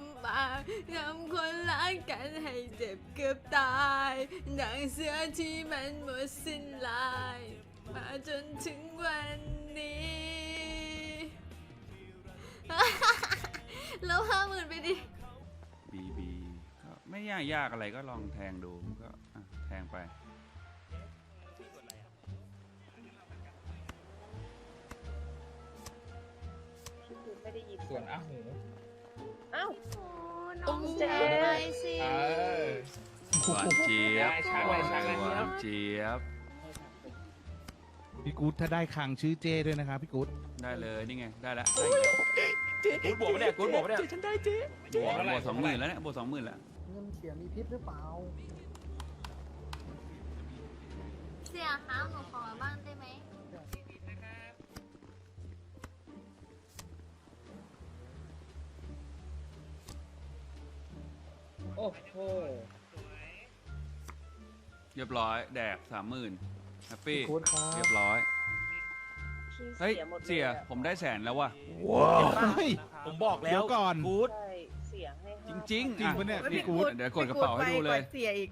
มมาทำคนรักกันให้เจ็บเกือบตายดังเสือที่มันหมดสิ้นลาย มาจนถึงวันนี้ แล้วห้าหมื่นไปดิ บีบีก็ไม่ยากยากอะไรก็ลองแทงดูก็อะแทงไปคือไม่ได้ยินส่วนอาหู อ้าวโอ้น้องเจ๊เจ๊ไปสิเออ หวานเจี๊ยบได้ชักเลยชักเลยหวานเจี๊ยบ พี่กู๊ดถ้าได้คังชื่อเจ้ด้วยนะครับพี่กู๊ดได้เลยนี่ไงได้แล้วกูดบวกปะเนี่ยกูดบวกปะเนี่ยฉันได้เจ๊บวกบวกสองหมื่นแล้วเนี่ยบวกสองหมื่นแล้วเงินเสียมีพิษหรือเปล่า เสียครับหนูขอบ้างได้ไหม โอ้โห เรียบร้อย แดกสามหมื่นแฮปปี้พี่กู๊ดครับ เรียบร้อย พี่เฮ้ยเสียหมดเลยเสีย อะผมได้แสนแล้วว่ะเฮ้ย ผมบอกแล้วเดี๋ยวก่อน กูดใช่เสียให้จห้าริงๆจริงปะเนี่ยอ่พี่กู๊ด เดี๋ยวกดกระเป๋าให้ดูเลยเสียอีก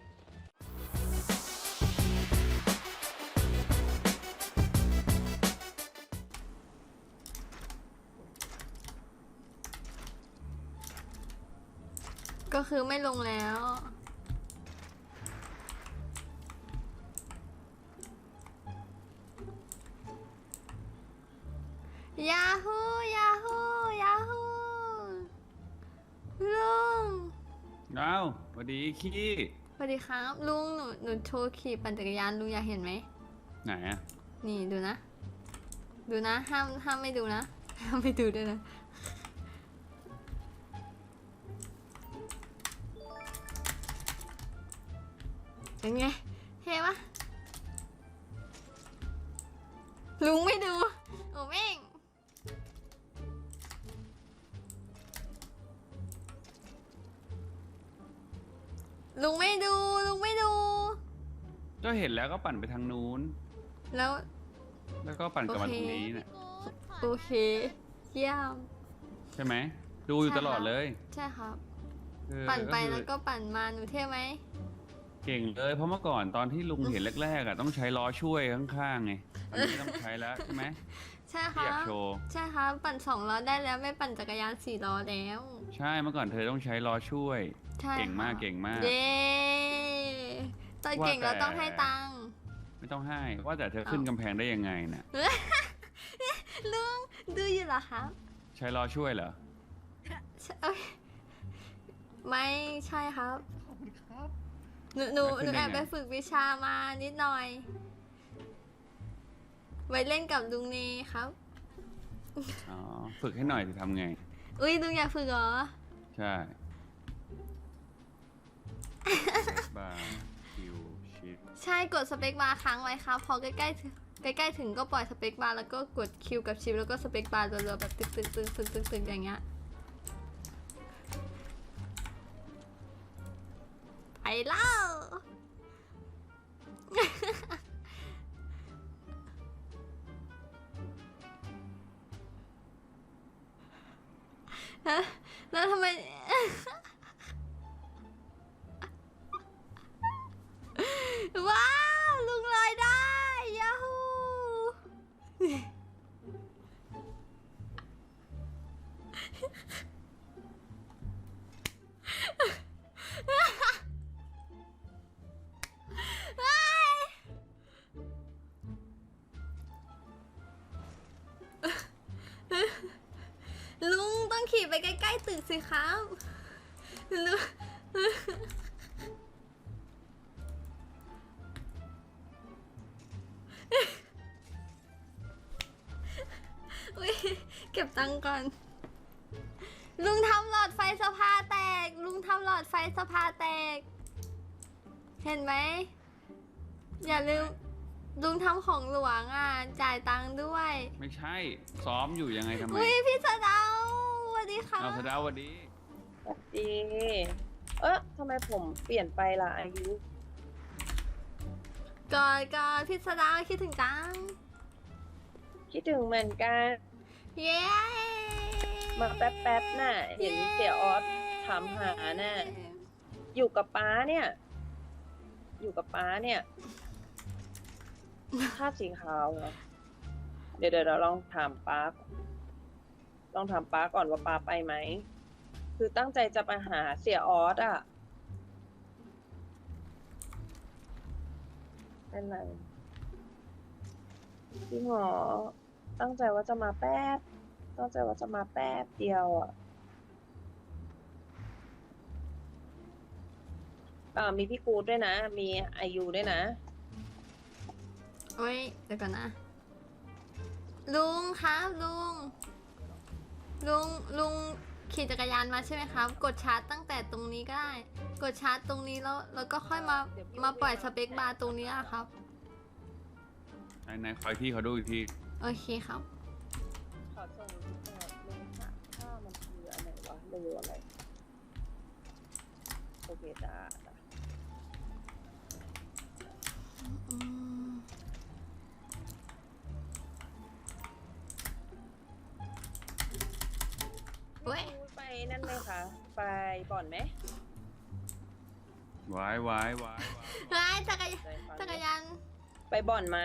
ก็คือไม่ลงแล้ว ยาฮูยาฮูยาฮูลุงเอ้าสวัสดีขี้สวัสดีครับ ลุงหนูหนูโชว์ขี่ปั่นจักรยานลุงอยากเห็นไหม ไหนอะนี่ดูนะ ดูนะ ห้ามห้ามไม่ดูนะ ห้ามไม่ดูด้วยนะ เป็นไงเท่ปะลุงไม่ดู โอ้แม่งลุงไม่ดูลุงไม่ดู ก็เห็นแล้วก็ปั่นไปทางนู้น แล้ว แล้วก็ปั่นกลับมาตรงนี้น่ะโอเคเยี่ยมใช่ไหม ดูอยู่ตลอดเลย ใช่ครับเออปั่นไปคือแล้วก็ปั่นมาหนูเท่ไหม เก่งเลยเพราะเมื่อก่อนตอนที่ลุงเห็นแรกๆอะต้องใช้ล้อช่วยข้างๆไงอันนี้ไม่ต้องใช้แล้วใช่ไหมใช่คที่รัอยากบโชว์ใช่ครับปั่นสองล้อได้แล้วไม่ปั่นจักรยานสี่ล้อแล้วใช่เมื่อก่อนเธอต้องใช้ล้อช่วย ใช่เก่งมากครับเก่งมาก เย้ตอนเก่งว่าแต่ เราต้องให้ตังค์ ไม่ต้องให้ว่าแต่เธอขึ้นกำแพงได้ยังไงน่ะลุงดูอยู่เหรอครับใช้ล้อช่วยเหรอใช่เอ้ยไม่ใช่ครับ ขอบคุณครับ หนูหนูแล้วขึ้หนูนได้แอบไงไปฝึกวิชามานิดหน่อย ไว้เล่นกับลุงเนครับ อ๋อ ฝึกให้หน่อยจะทำไง อุ้ยลุงอยากฝึกเหรอ ใช่บาร์คิวชิปใช่กดสเปคบาร์ค้างไว้ครับ พอใกล้ๆถึงใกล้ๆถึงก็ปล่อยสเปคบาร์แล้วก็กดคิวกับชิปแล้วก็สเปคบาร์รัวๆแบบตึกตึกตึกตึกตึกตึกอย่างเงี้ย ไปแล้วฮะแล้วทำไม ล้ๆตึกสิครับลุงอุ้ยเก็บตังค์ก่อน ลุงทำหลอดไฟสภาแตก ลุงทำหลอดไฟสภาแตก เห็นไหม อย่าลืม ลุงทำของหลวงอะ จ่ายตังค์ด้วย ไม่ใช่ ซ้อมอยู่ยังไงทำไม อุ้ยพี่สะเดาสวัสดี ค่ะเอาสะเดาวสวัสดีสวัสดี เอ๊ะทำไมผมเปลี่ยนไปล่ะอายุก่อนก่อนพี่สะเดาคิดถึงจัง คิดถึงเหมือนกัน เย้ มาแป๊บๆน่ะ เห็นเสียออสทถามหาน่ะ อยู่กับป้าเนี่ย อยู่กับป้าเนี่ยคาดสีขาวเหรอ เดี๋ยวเดี๋ยวเราลองถามป้า ก่องถามป้าก่อนว่าป้าไปไหม คือตั้งใจจะไปหาเสียออสอะเป็นไรจริงหรอตั้งใจว่าจะมาแป๊บ ตั้งใจว่าจะมาแป๊บเดียวอะอ่ามีพี่กูดด้วยนะ มีไอยูด้วยนะ โอ้ยเดี๋ยวก่อนนะ ลุงครับลุง ลุงลุงขี่จักรยานมาใช่ไหมครับ กดชาร์จตั้งแต่ตรงนี้ก็ได้ กดชาร์จตรงนี้แล้วแล้วก็ค่อยมาเดี๋ยวพี่มาปล่อยไปสเปคบาร์ตรงนี้อะครับ ไหนไหนคอยพี่เขาดูอีกทีโอเคครับ ขอส่งเอ่อลุงค่ะถ้ามันคืออะไรวะดูอะไร โอเคจ้า คะ ไปบ่อนไหมวายวายวายเฮ้ยจักรยานใจฟังจักรยานไปบ่อนไหม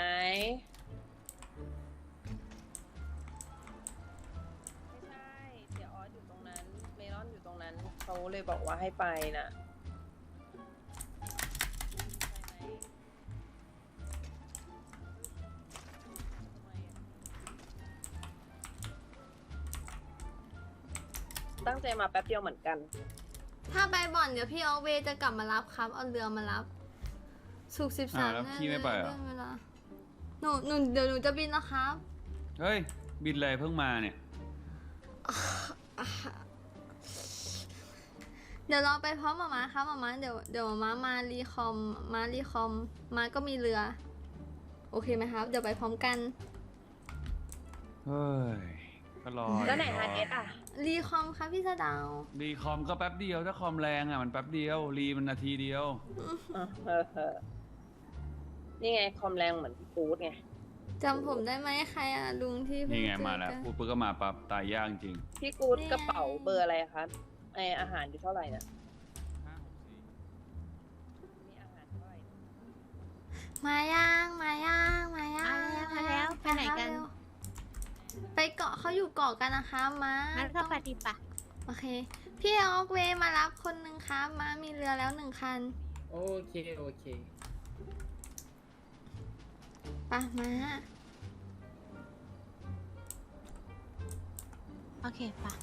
ไม่ใช่เสียออสอยู่ตรงนั้น เมลอนอยู่ตรงนั้นเขาเลยบอกว่าให้ไปน่ะ ตั้งใจมาแป๊บเดียวเหมือนกัน ถ้าไปบ่อนเดี๋ยวพี่ออกเวย์จะกลับมารับครับ เอาเรือมารับ สุกสิบสาอ่ามแล้วพี่ไม่ไปเหรอ เวลาหนูหนูเดี๋ยวหนูจะบินแล้วครับ เฮ้ย บินเลยเพิ่งมาเนี่ย เดี๋ยวเราไปพร้อมหมามาครับหมามาเดี๋ยวเดี๋ยวหมามามารีคอมมารีคอมมาก็มีเรือ โอเคไหมครับ เดี๋ยวไปพร้อมกัน เฮ้ย ก็รอแล้วไหนรฮาร์ดเอสอะ รีคอมครับพี่สะดาวรีคอมก็แป๊บเดียวถ้าคอมแรงอะมันแป๊บเดียวรีมันนาทีเดียว อะเออเออนี่ไงคอมแรงเหมือนพี่กู๊ดไง จำผมได้ไหมใครอะลุงที่เพิ่นี่ไงเจอมาแล้วกัน พูดปุ๊บก็มาปั๊บตายยากจริงพี่กู๊ดเนี่ยกระเป๋าเบอร์อะไรคะไออาหารอยู่เท่าไหร่น่ะมีอาหารเท่าไหร่มาย่างมาย่างมาย่างมาแล้วมาแล้วไปไหนกัน เร็ว ไปเกาะเขาอยู่เกาะกันนะคะมางั้นก็ปฏิปะโอเค พี่ออกเวย์มารับคนหนึ่งครับมามีเรือแล้วหนึ่งคันโอเค โอเค ไปะมาโอเคปะ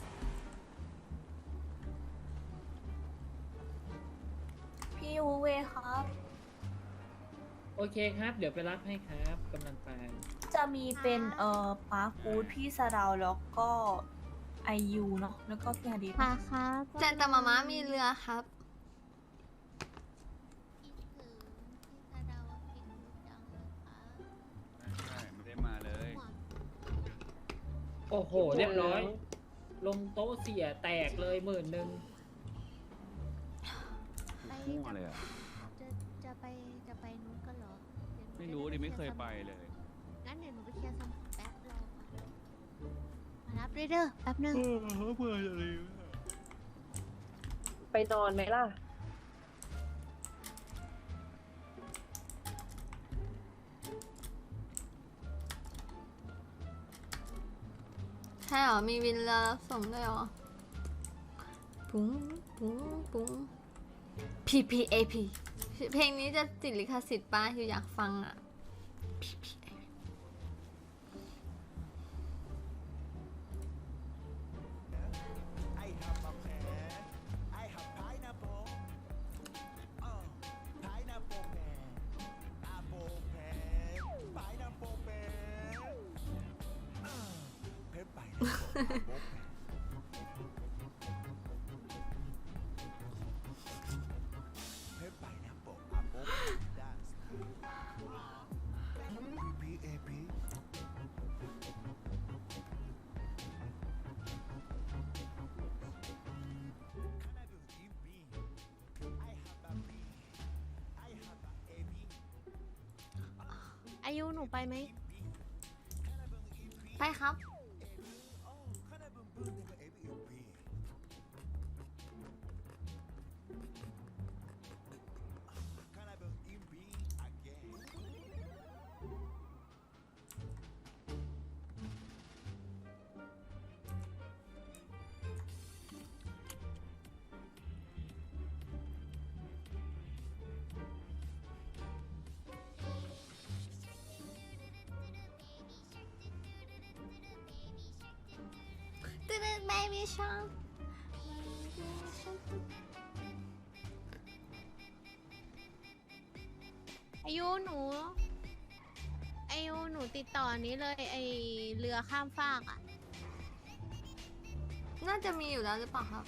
พี่ยูเวครับ โอเคครับ เดี๋ยวไปรับให้ครับกำลังไป จะมีเป็นเอ่อปาร์คฟูดพี่สะดาวแล้วก็ไอยูเนาะแล้วก็พี่ฮาดิสค่ะครับแต่แต่มาม่ามีเรือครับ ใช่ไม่ได้มาเลย โอ้โห เรียบร้อย ลงโต๊ะเสียแตกเลยหมื่นหนึ่งมั่วเลยอะ จะจะไปจะไปนู้นกันเหรอเดี๋ยวหนูไม่รู้ดิไม่เคยไปเลย บด้วยเด้อแป๊บนึงไปนอนไหมล่ะ ใช่เหรอ มีวินเรือรับส่งด้วยเหรอ ปุ้งปุ้งปุ้ง P P A P เพลงนี้จะติดลิขสิทธิ์ป้าอยู่อยากฟังอะ P P อายุหนูไปไหมไปครับ Good, good, good. Baby shark อายุหนูอายุหนูติดต่อนนี้เลยไอเรือข้ามฟากอะ น่าจะมีอยู่แล้วหรือเปล่าครับ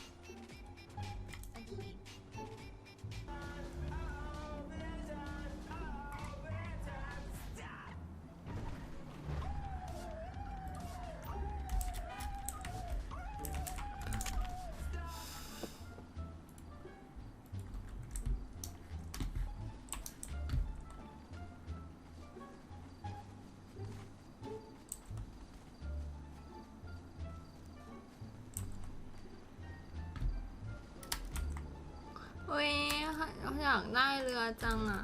อยากได้เรือจังอะ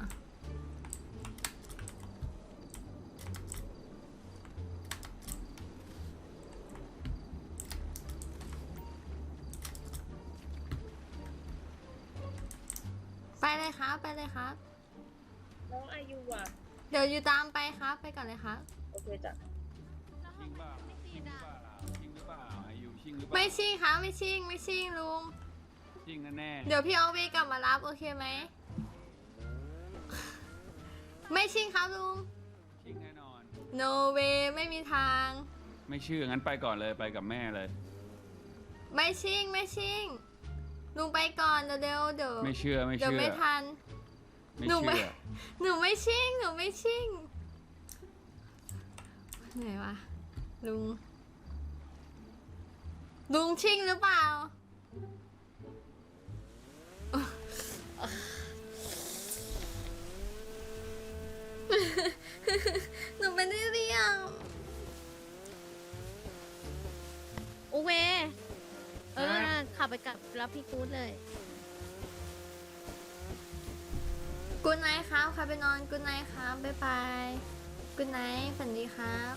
ไปเลยครับ ไปเลยครับ น้องอายุอะ เดี๋ยวอยู่ตามไปครับ ไปก่อนเลยครับ โอเคจ้ะชิงเปล่าชิงหรือเปล่าชิงหรือเปล่าอายุชิงหรือเปล่า ไม่ชิงครับไม่ชิงไม่ชิงลุง ชิงแน่ๆ เดี๋ยวพี่เอาเวกลับมารับโอเคไหม ไม่ชิงครับลุง ชิงแน่นอน no way ไม่มีทาง ไม่เชื่องั้นไปก่อนเลยไปกับแม่เลย ไม่ชิงไม่ชิงลุงไปก่อนเดี๋ยวเดี๋ยวเดี๋ยวไม่เชื่อไม่เดี๋ยวเชื่อไม่ทัน ไม่หนูไม่ เชื่อหนูไม่ชิงหนูไม่ชิงเหนื่อยวะลุง ลุงชิงหรือเปล่า โอเว เออน่ะขับไปกับรับพี่กู๊ดเลยกุนไนครับใครไปนอนกุนไนครับบ๊ายบายกุนไนฝันดีครับ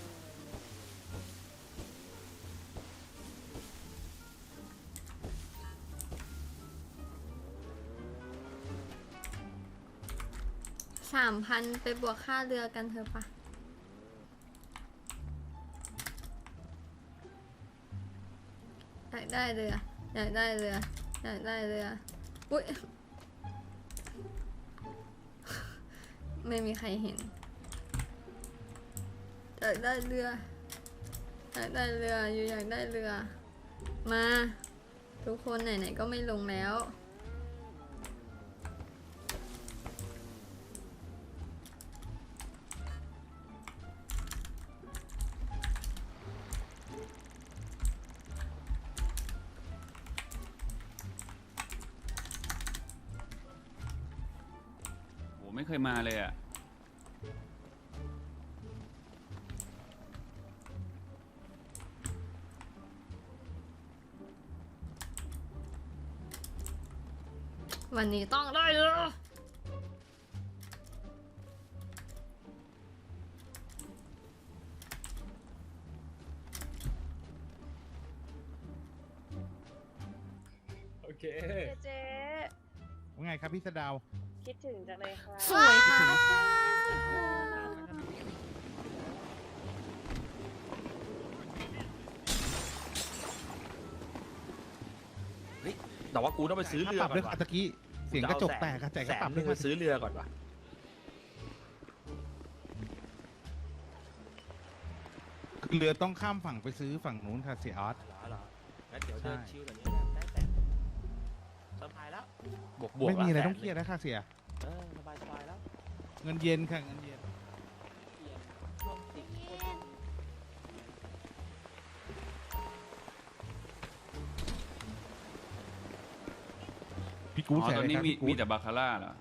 สามพันไปบวกค่าเรือกันเถอะปะ อยากได้เรืออยากได้เรืออยากได้เรืออุ้ยไม่มีใครเห็นอยากได้เรืออยากได้เรืออยู่อยากได้เรือ มา ทุกคนไหนๆก็ไม่ลงแล้ว เคยมาเลยอะ วันนี้ต้องได้เรือโอเคเจ๊ว่าไงครับพี่สะดาว คิดถึงจังเลยค่ะสวยค่ะ แต่ว่ากูต้องไปซื้อเรือปรับก่อด้วยนว่ะตะกี้เสียงกระจกแตกกระแจกกแสระนปรับหด้นึวยงไปซื้อเรือก่อนว่ะเรือต้องข้ามฝั่งไปซื้อฝั่งนู้นค่ะเสียออส เหรอเหรองั้นเดี๋ยวเดินใช่ ชิลแบบนี้ แล้วบวกบวกไม่มีอะไรละต้องเครียดแล้วค่ะเสีย เออสบายสบายแล้วเงินเย็นค่ะเงินเย็นพี่กู๊อ๋ดอใส่ตอะอนไรนี้ครับมีพี่กู๊มีดแต่บาคาร่าเหรอ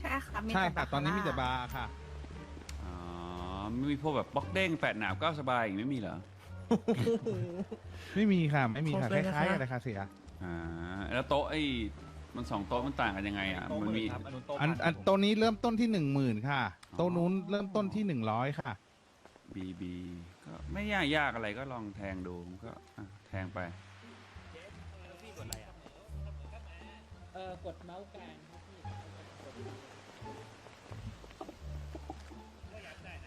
ใช่ค่ะมีใช่แต่ค่ะตอนนี้มีแต่บาร์ค่ะอ๋อไม่มีพวกแบบบล็อกเด้งแปดหนาวก็สบายอย่างนี้ไม่มีเหรอ ไม่มีค่ะไม่มีค่ะครบคเลยนะคะล้ายๆกันเลยค่ะเสีย อ่าแล้วโต๊ะไอ้มันสองโต๊ะมันต่างกันยังไงอะมันมีอันอันโตัวนี้เริ่มต้นที่หนึ่งหมื่นค่ะโตัวนู้นเริ่มต้นที่หนึ่งร้อยค่ะ บีบีก็ไม่ยากยากอะไรก็ลองแทงดูมันก็อะแทงไปเออกดเมาส์กลางครับพี่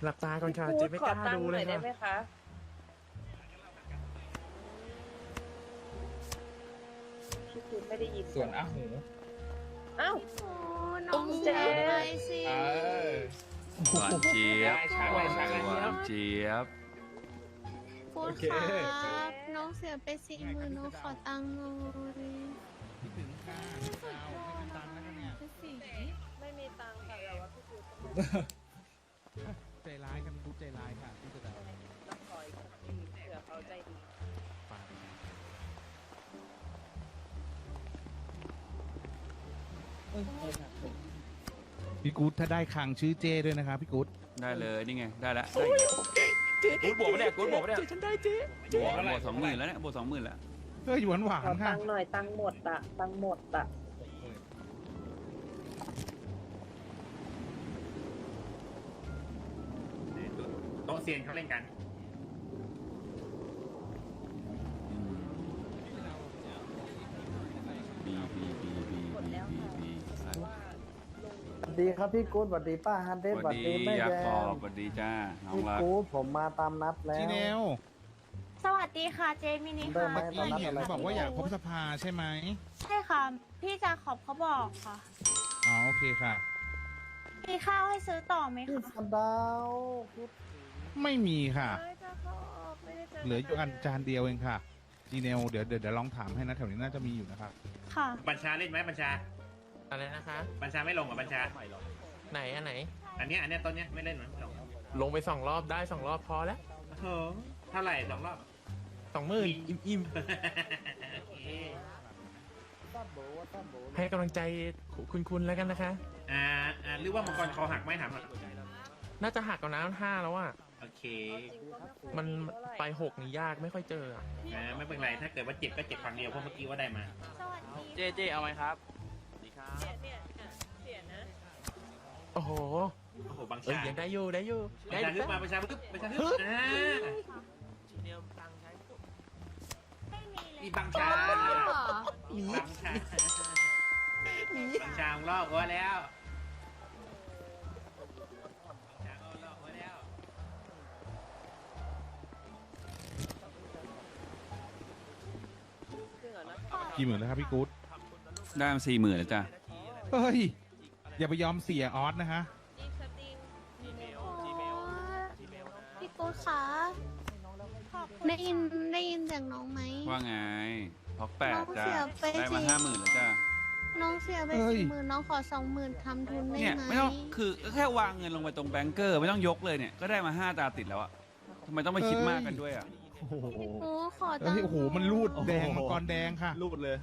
หลับตาก่อนค่ะพูเจ๊ดไม่ขกอล้าตังดูค์หเลน่อยยได้ค่ะ ไหมคะ ไม่ได้ยินส่วนอาหูอ้าว โอ้น้องเจ๊เสียไปสิเออ หวานเจี๊ยบได้ชักเลยชักเลยหวานเจี๊ยบ พูดโอเคครับน้องเสียไปสี่หมื่นน้องขอตังค์หน่อยคิดถึงค่ะพี่สาวไม่มีตังค์แล้วเนี่ยไม่มีตังค์ค่ะแต่ว่าพี่กูต้องใจร้ายกันพี่กู๊ดใจร้ายค่ะ พี่กู๊ดถ้าได้คังชื่อเจ้ด้วยนะครับพี่กู๊ดได้เลยนี่ไงได้แล้วกูดบวกปะเนี่ยกูดบวกปะเนี่ยบวกบวกสองหมื่นแล้วเนี่ยบวกสองหมื่นแล้วเฮ้ยหวานหวาขอนค่ะตังค์หน่อยตังค์หมดอะตังค์หมดอะโต๊ะเซียนเขาเล่นกัน บีบีบีบี หมดแล้วค่ะ บี ว่าลง สวัส ดีครับพี่กู๊ดสวัสดีป้าฮันเดสสวัสวัสสดีดีแม่ยักแยษ์ขอมบสวัสดีจ้าน้องพี่รักกู๊ดผมมาตามนัดแล้วจีเนลสวัสดีค่ะเจมินิเริ่ค่ะมไหเมื่อกี้เห็นบอกว่าอยากพบสภาใช่ไหมใช่ค่ะ พี่จาขอบเขาบอกค่ะ อ๋อโอเคค่ะ มีข้าวให้ซื้อต่อไหมพี่คะสะดาวพี่ไม่มีค่ะเอ้ยจะเข้าออกไม่ได้เจอเหลืออยู่อันจานเดียวเองค่ะจีเนลเดี๋ยวเดี๋ยวเดี๋ยวลองถามให้นะแถวนี้น่าจะมีอยู่นะครับค่ะ บัญชาเล่นไหมบัญชา อะไรนะคะ บัญชาไม่ลงเหรอะบัญชา ไหนอันไหน อันเนี้ยอันเนี้ยต้นเนี้ยไม่เล่นเหรอไม่ลงลงไปสองรอบได้สองรอบพอแล้วโอ้โหเท่าไหร่สองรอบ สองหมื่นอิ่มอิ่มโอเคตั้มโบว่าตั้มโบๆให้กำลังใจคุณคุณแล้วกันนะคะ อ่าอ่าหรือว่ามังกรคอหักไหมถามหน่อยน่าจะหักกับน้ำห้าแล้วอะ โอเคจริงก็ไม่ค่อยมันเท่าไหร่ไปหกนี่ยากไม่ค่อยเจออะอ่าไม่เป็นไรถ้าเกิดว่าเจ็บก็เจ็บครั้งเดียวเพราะเมื่อกี้ว่าได้มา สวัสดีเจเจเอาไหมครับดี ครับ เนี่ยเนี่ยอะเสียนะโอ้โหโอ้โหบังเอ้ยชายังได้อยู่ได้อยู่บัได้ญชาฮึบอยู่มาบัญชาฮึบบัญชาฮึบอ่าไม่มีเลยมีบังชาบังชาบังชาของลอกหัวแล้วบังชาเอาลอกหัวแล้วจริงเหรอนะกี่หมื่นแล้วครับพี่กู๊ด ได้มาสี่หมื่นแล้วจ้าเฮ้ย อย่าไปยอมเสียออสนะคะจริงครับจริงพี่กูดคะได้ยินได้ยินเสียงน้องไหม ว่าไงพ็อกแปดจ้าน้องเสียไปได้มาสิห้าหมื่นแล้วจ้าน้องเสียไปเอ้ย สี่หมื่นน้องขอสองหมื่นทำทุนได้เนี่ยไหมไม่ต้องคือแค่วางเงินลงไปตรงแบงเกอร์ไม่ต้องยกเลยเนี่ยก็ได้มาห้าตาติดแล้วอะทำไมต้องไปคิดมากกันด้วยอะพี่กูดขอตัเฮ้งยค์โอ้โห มันรูดแดงมังกรแดงค่ะ รูดเลย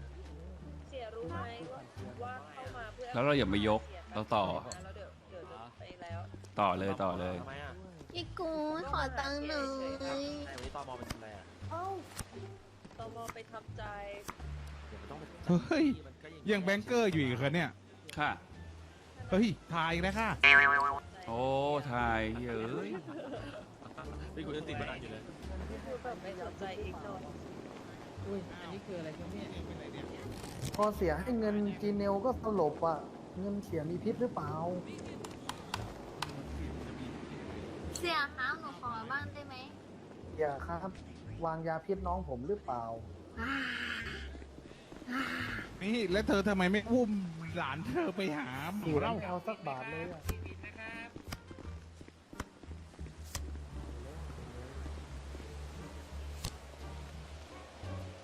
แล้วเราอย่าไปยกเราต่อแล้วเดี๋ยวเดี๋ยวจะไปแล้วต่อเลยต่อเลย ทำไมอะพี่กูดขอตังค์หน่อยวันนี้ตอมอเป็นอะไรอะเอ้าตมไปทำใจเฮ้ยยังแบงเกอร์อยู่อีกเหรอเนี่ย ค่ะ เฮ้ยถ่ายอีกแล้วค่ะ โอ้ทายเย้ยพี่กูยังติดบันไดอยู่เลย คือแบบไม่สนใจอีกหน่อยอุ้ยอันนี้คืออะไรครับเนี่ย พอเสียให้เงินจีเนลก็สลบอะ เงินเสียมีพิษหรือเปล่า เสียครับหนูขอบ้างได้ไหมอย่าครับ วางยาพิษน้องผมหรือเปล่า อ่านี่แล้วเธอทำไมไม่อุ้มหลานเธอไปหาหมูอยู่แล้เล่าวเอาสักบาทเลยอะ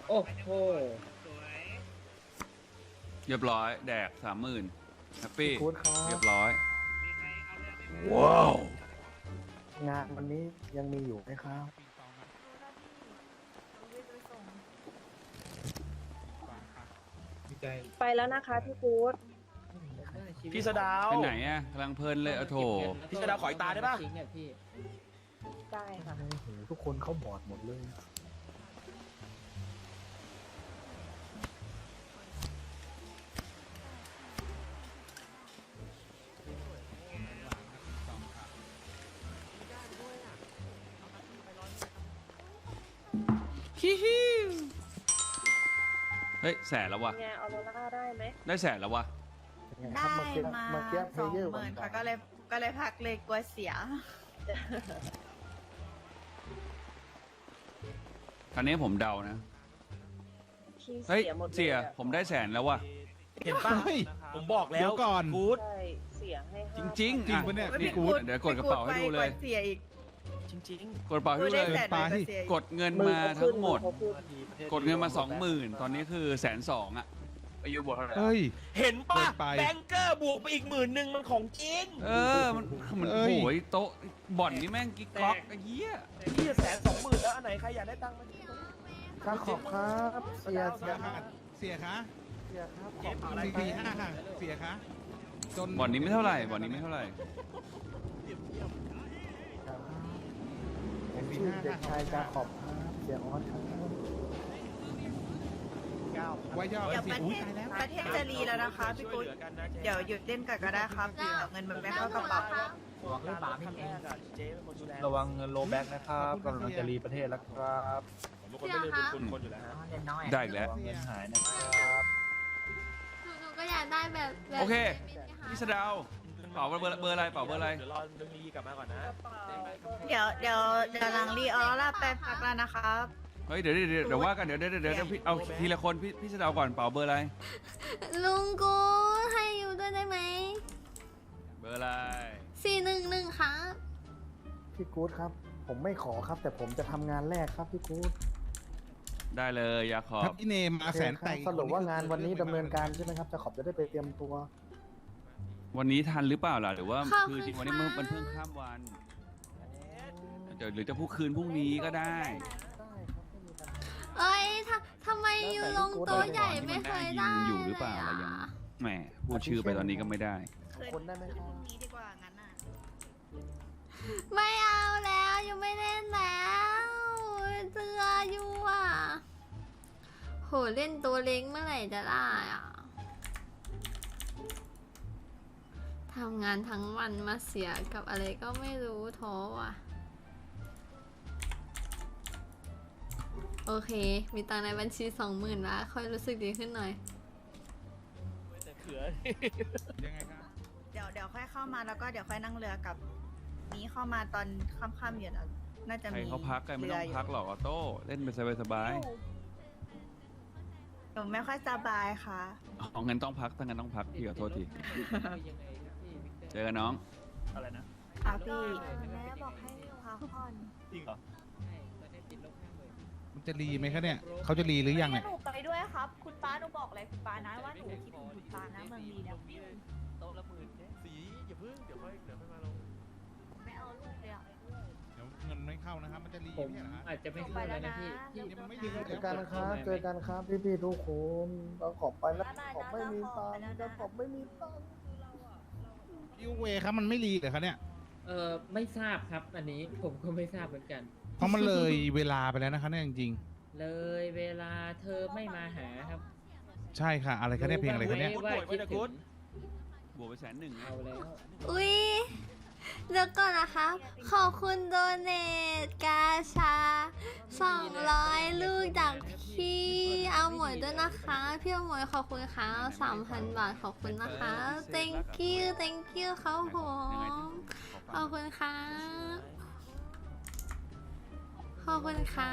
โอ้โห เรียบร้อย แดกสามหมื่นแฮปปี้กู๊ดครับ เรียบร้อยงานวันนี้ยังมีอยู่ไหมครับดีใจไปแล้วนะคะพี่กู๊ดพี่สะดาว ไปไหนอะกำลังเพลินเลยอะโถพี่สะดาวขออีกตาได้ปะจริงเนี่ยพี่ได้ค่ะโอ้โหทุกคนเขาบอดหมดเลย ฮิฮิวเฮ้ยแสนแล้ววะไงออโรล่าได้ไหมได้แสนแล้ววะยังไงครับเมื่อกี้เมื่อกี้เพลเยอร์วันก่อนก็เลยก็เลยพักเลยกลัวเสีย คราวนี้ผมเดานะโอเคที่เฮ้ยเสียหมดเลยเสียอะผมได้แสนแล้วว่ะเห็นป่ะ เฮ้ย ผมบอกแล้เดี๋ยววก่อน กูดใช่เสียให้จห้าริงจริงปะเนี่ยอ่พี่กูดเดี๋ยวกดกระเป๋าให้ดูเลยเสียอีก จริงกดกระเป๋าให้ดูเลยเกินไปกดเงินมือมาเขาทั้ขึ้นงหมดอเขาขึ้นกดเงินมาสองหมื่นตอนนี้คือแสนสองอะ อายุบวกเท่าไหร่เฮ้ย เห็นป่ะเกินไป แบงเกอร์บวกไปอีกหมื่นหนึ่งมันของจริงเออ มันมันเอ้โอ้ยโหโต๊ะบ่อนนี่แม่งกิ๊กก๊อกไอ้เหี้ยที่แสนสองหมื่นแล้วอันไหนใครอยากได้ตังค์มาดิครับขอบครับเสียเสียเสียคะเสียครับขเก็อบบอะคุณไรสี่สี่ห้าค่ะ เสียคะจนบ่อนนี้ไม่เท่าไหร่บ่อนนี้ไม่เท่าไหร่ ครับผม ชื่อเด็กชายจาขอบครับเสียออสครับไว้ย่อเดี๋ยวสิประอุ้ยเทศตายแล้วประเทศจะรีแล้วนะคะพี่กุ๊ดเดี๋ยวหยุดเล่นก่อนก็ได้ครับเดี๋ยวเงินมันไม่เข้ากระเป๋าบอกเลยบาขั้นแรกอะเจ๊เป็นคนดูแลระวังเงินโลแบ็กนะครับกำลังจะรีประเทศแล้วครับผมเป็นคนไม่ลืมบุญคุณคนอยู่แล้วฮะได้อีกแล้วเงินหายนะครับหนูหนูก็อยากได้แบบแบบโอเคแบบพี่สะดาว เป่าเบอร์เบอร์อะไรเป่าเบอร์อะไรเดี๋ยวรอดึงลีกลับมาก่อนนะเดี๋ยวเดี๋ยวเดี๋ยวหลังรีออร่าไปพักแล้วนะครับ เฮ้ยเดี๋ยวเดี๋ยวเดี๋ยวเดี๋ยวว่ากันเดี๋ยวเดี๋ยวเดี๋ยวเดี๋ยวพี่เอาทีละคนพี่พี่สะดาวก่อนเป่าเบอร์อะไร ลุงกูให้อยู่ด้วยได้ไหมเบอร์อะไรสี่หนึ่งหนึ่งครับพี่กู๊ดครับ ผมไม่ขอครับ แต่ผมจะทำงานแรกครับพี่กู๊ดได้เลยยาขอครับบพี่เนมมาแสนโอเคแตคกรับสรุปว่างานวันนี้ดำเนินการใช่ไหมครับจะขอบจะได้ไปเตรียมตัว วันนี้ทันหรือเปล่าล่ะหรือว่าขอบคือคุณจริงวันนี้มันค่ะ มันเพิ่งข้ามวันเดี๋ยวหรือจะพูดคืนพรุ่งนี้ก็ได้ได้ครับไม่มีปัญหาเอ้ยทำทำไมอยู่ลงโต๊ะใหญ่นี่ไม่มันเคได้ยยิได้งอยู่หรือเปล่าลอะไรยยังอะแหมพูดชื่อไปตอนนี้ก็ไม่ได้คนได้ไหมคพรับรุ่งนี้ดีกว่างั้นน่ะ ไม่เอาแล้วยังไม่เล่นแล้วเจืออยู่อะโหเล่นตัวเล็กเมื่อไหร่จะได้อะ ทำงานทั้งวันมาเสียกับอะไรก็ไม่รู้ท้อว่ะ โอเค มีตังค์ในบัญชีสองหมื่นละค่อยรู้สึกดีขึ้นหน่อย แต่เขือ ยังไงครับเดี๋ยวเดี๋ยวค่อยเข้ามาแล้วก็เดี๋ยวค่อยนั่งเรือกับ นี้เข้ามาตอนค่ำๆอยู่นะน่าจะใครมีเขาพักกันไม่เรืต้องยู่พักหรอกออโต้เล่นไปสบายหนูไม่ค่อยสบายค่ะ ๆเอางั้นต้องพักถ้างั้นต้องพักพี่ขอโทษที ยังไงครับพี่วิก เตอร์เจอกันน้อง อะไรนะค่ะพี่แม่บอกให้พักผ่อนจริงเหรอใช่ตอนนี้ติดลบห้าหมื่นมันจะรีไหมคะเนี่ยเขาจะรีหรือยังเนี่ย หนูไปด้วยครับ คุณป้าหนูบอกเลยคุณป้านะว่าหนูคิดถึงคุณป้านะเมืองลีเนี่ยโต๊ะละหมื่นสีอย่าเพิ่งเดี๋ยวค่อยเดี๋ยวค่อยมาลงไม่เอาลูกเลยอะเดี๋ยวเงินไม่เข้านะครับ มันจะรีผมไม่ใช่เหรอฮะอาจจะไม่เข้าแล้วนะพี่พี่เดี๋ยวมันไม่ดีเจอกันครับเจอกันครับพี่พี่ๆทุกคนเราขอบไปแล้วขอบไม่มีตังค์จะขอบไม่มีตังค์ คิวเวครับมันไม่รีเหรอคะเนี่ยเออไม่ทราบครับ อันนี้ผมก็ไม่ทราบเหมือนกัน เพราะมันเลยเวลาไปแล้วนะคะเนี่ยจริงเลยเวลาเธอไม่มาหาครับๆใช่ค่ะ อะไรคะเนี่ยเพลงอะไรคะเนี่ย ว่าคิดถึงบวกไปแสนหนึ่งนะเอาแล้ว อุ๊ย เดี๋ยวก่อนนะคะ ขอบคุณโดเนทกาชา 200 ลูกจากพี่เอาหมวยด้วยนะคะ พี่เอาหมวยขอบคุณค่ะ3,000 บาทขอบคุณนะคะ thank you thank you ครับผมขอบคุณค่ะขอบคุณค่ะ